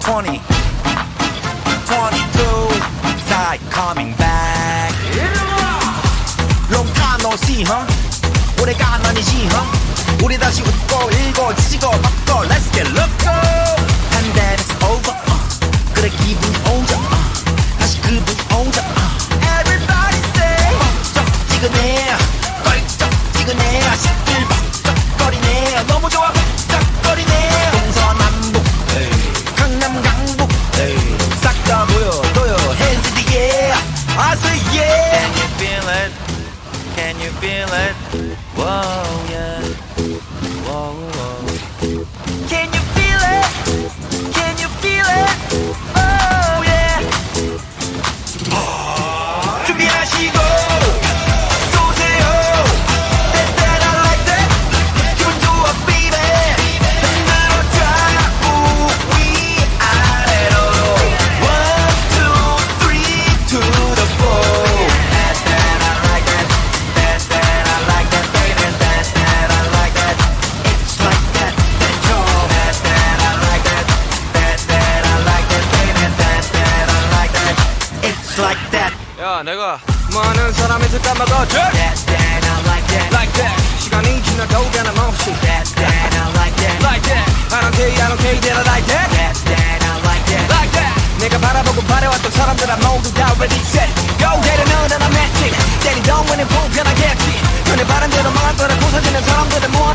20, 22, side coming back. Long time no see, huh? 오래간 아니지, huh? 우리 다시 웃고 일고 지지고 걷고 Let's get loco. Pandemic's over, uh. 그래 기분이 오죠, uh. 다시 그분 오죠, uh. Everybody say, 쩍지근해, 껄쩍지근해, 시끌벅적거리네, feel it? Whoa, yeah. 야 내가 많은 사람한테 까먹어줘 That that I like that. Like that 시간이 지나도 변함없이 That that I like that. Like that I don't care I don't care that I like that That that I like that. Like that 내가 바라보고 바래왔던 사람들 아 모두 다 ready set Go get it 너는 안 맺지 때리던 when 불편하겠지 전에 바람대로 망했더라 부서지는 사람들은 모아